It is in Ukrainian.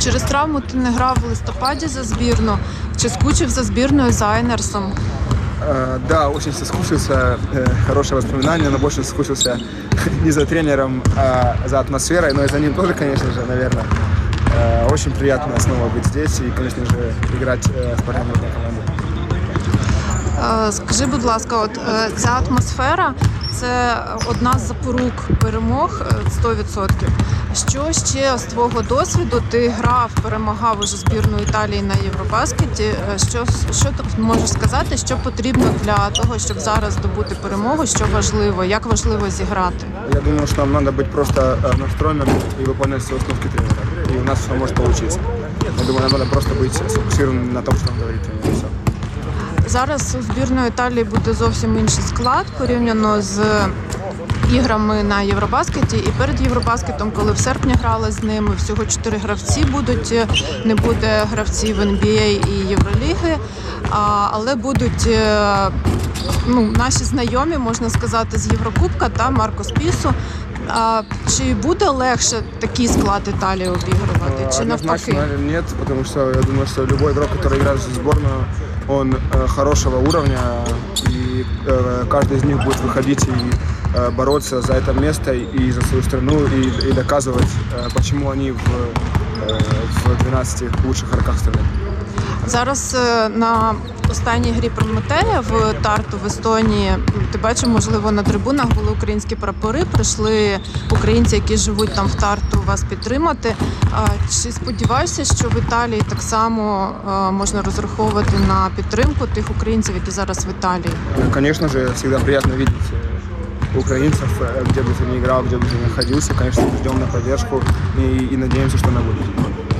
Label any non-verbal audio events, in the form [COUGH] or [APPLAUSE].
Через травму ти не грав в листопаді за збірну. Чи скучив за збірною за Айнерсом? Э, Да, очень соскучился, э, хорошее воспоминание, но больше [LAUGHS] соскучился не за тренером, а за атмосферой, но и за ним тоже, конечно же, наверное. Э, Очень приятно снова быть здесь и, конечно же, играть э, в парламентной команде. Е, Скажи, будь ласка, от е, ця атмосфера це одна з запорук перемог е, 100%. Що ще з твого досвіду ти грав, перемагав уже збірну Італії на Євробаскеті? Е, Що, що ти можеш сказати, що потрібно для того, щоб зараз здобути перемогу? Що важливо, як важливо зіграти? Я думаю, что нам надо быть просто э, настроенным и выполнять все установки тренера. И у нас все может получиться. Я думаю, нам надо просто быть сфокусированным на том, что нам говорит тренер. Зараз у збірної Італії буде зовсім інший склад порівняно з іграми на Євробаскеті. І перед Євробаскетом, коли в серпні грали з ними, всього чотири гравці будуть. Не буде гравців NBA і Євроліги, а, але будуть. е, Ну, наші знайомі, можна сказати, з Єврокубка та Маркос Пісу. А, чи буде легше такий склад Італії обігрувати? Чи Э, навпаки? Однозначно нет, потому что я думаю, что любой игрок, который играет за сборную, он э, хорошего уровня, и э, каждый из них будет выходить и э, бороться за это место и за свою страну, и, и доказывать, э, почему они в, э, в 12 лучших игроках страны. Зараз е, на останній грі Прометея в Тарту в Естонії ти бачив, можливо, на трибунах були українські прапори. Прийшли українці, які живуть там в Тарту, вас підтримати. А Чи сподіваєшся, що в Італії так само е, можна розраховувати на підтримку тих українців, які зараз в Італії? Э, Конечно же, всегда приятно видеть э, украинцев, э, где бы ты ни играл, где бы ты ни находился. Конечно, ждем на поддержку и, и надеемся, что она будет.